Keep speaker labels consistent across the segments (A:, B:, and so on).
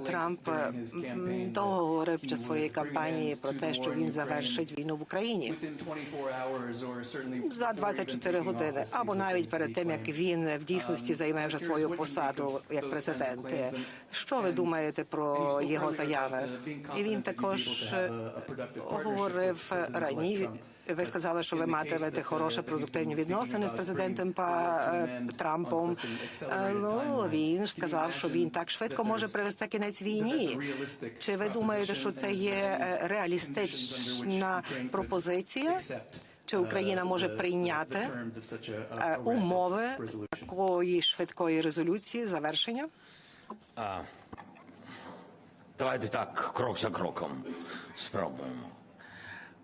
A: Трамп довго говорив під час кампанії про те, що він завершить війну в Україні за 24 години, або навіть перед тим як він в дійсності займе вже свою посаду як президент. Що ви думаєте про його заяви? І він також е, говорив раніше. Ви сказали, що ви матимете хороші продуктивні відносини з президентом е, Трампом. Е, Ну він сказав, що він так швидко може привести кінець війні. Чи ви думаєте, що це є е, реалістична пропозиція? Чи Україна може прийняти умови такої швидкої резолюції завершення?
B: Давайте так, крок за кроком спробуємо.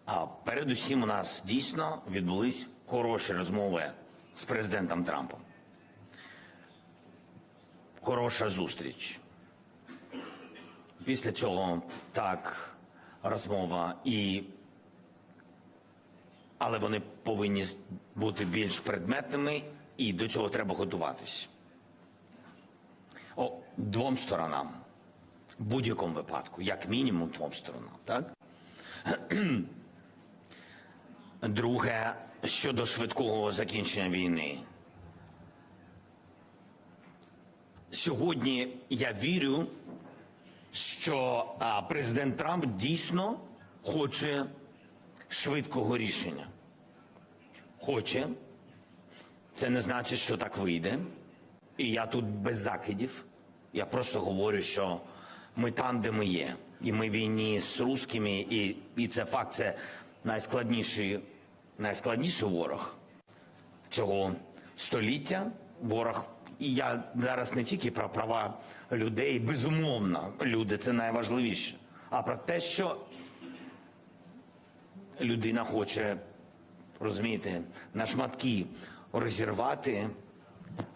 B: А передусім у нас дійсно відбулись хороші розмови з президентом Трампом. Хороша зустріч. Після цього так розмова і. Але вони повинні бути більш предметними, і до цього треба готуватись. О, двом сторонам. В будь-якому випадку, як мінімум двом сторонам, так? Друге, щодо швидкого закінчення війни. Сьогодні я вірю, що президент Трамп дійсно хоче швидкого рішення. Хоче. Це не значить, що так вийде. І я тут без закидів. Я просто говорю, що ми там, де ми є. І ми війні з русскими, і, і це факт, це найскладніший, найскладніший ворог цього століття. Ворог. І я зараз не тільки про права людей, безумовно, люди це найважливіше, а про те, що людина хоче, розумієте, на шматки розірвати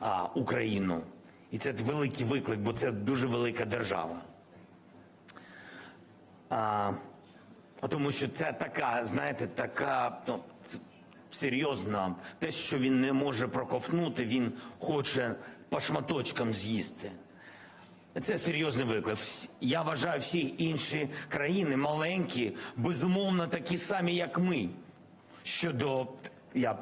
B: а, Україну. І це великий виклик, бо це дуже велика держава. А, тому що це така, знаєте, така ну, серйозна, те, що він не може проковтнути, він хоче по шматочкам з'їсти. Це серйозний виклик. Я вважаю, всі інші країни маленькі, безумовно, такі самі, як ми. Щодо я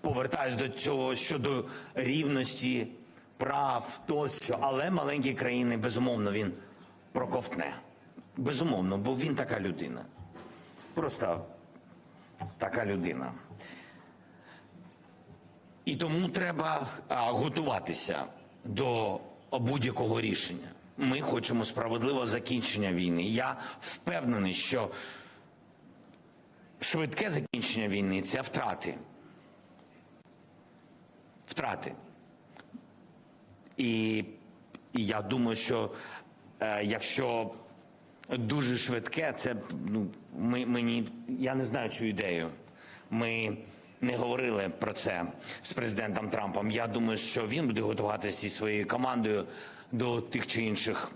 B: повертаюсь до цього щодо рівності прав тощо, але маленькі країни, безумовно, він проковтне. Безумовно, бо він така людина. Просто така людина. І тому треба а, готуватися до будь-якого рішення. Ми хочемо справедливого закінчення війни. Я впевнений, що швидке закінчення війни це втрати. Втрати. І, і я думаю, що е, якщо дуже швидке, це ну, ми, мені я не знаю цю ідею. Ми не говорили про це з президентом Трампом. Я думаю, що він буде готуватися зі своєю командою до тих чи інших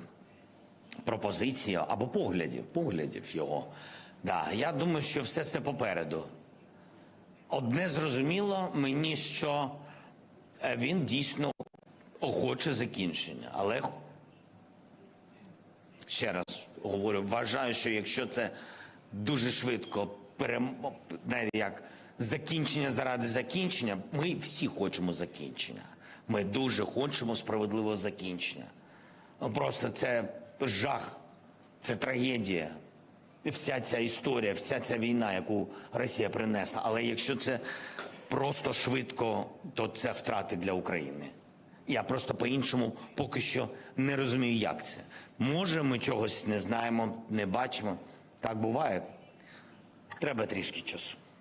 B: пропозицій або поглядів, поглядів його. Да, я думаю, що все це попереду. Одне зрозуміло мені, що е, він дійсно охоче закінчення, але ще раз говорю, вважаю, що якщо це дуже швидко перем... як закінчення заради закінчення, ми всі хочемо закінчення. Ми дуже хочемо справедливого закінчення. Ну, Просто це жах, це трагедія. Вся ця історія, вся ця війна, яку Росія принесла. Але якщо це просто швидко, то це втрати для України. Я просто по-іншому поки що не розумію, як це. Може, ми чогось не знаємо, не бачимо. Так буває. Треба трішки часу.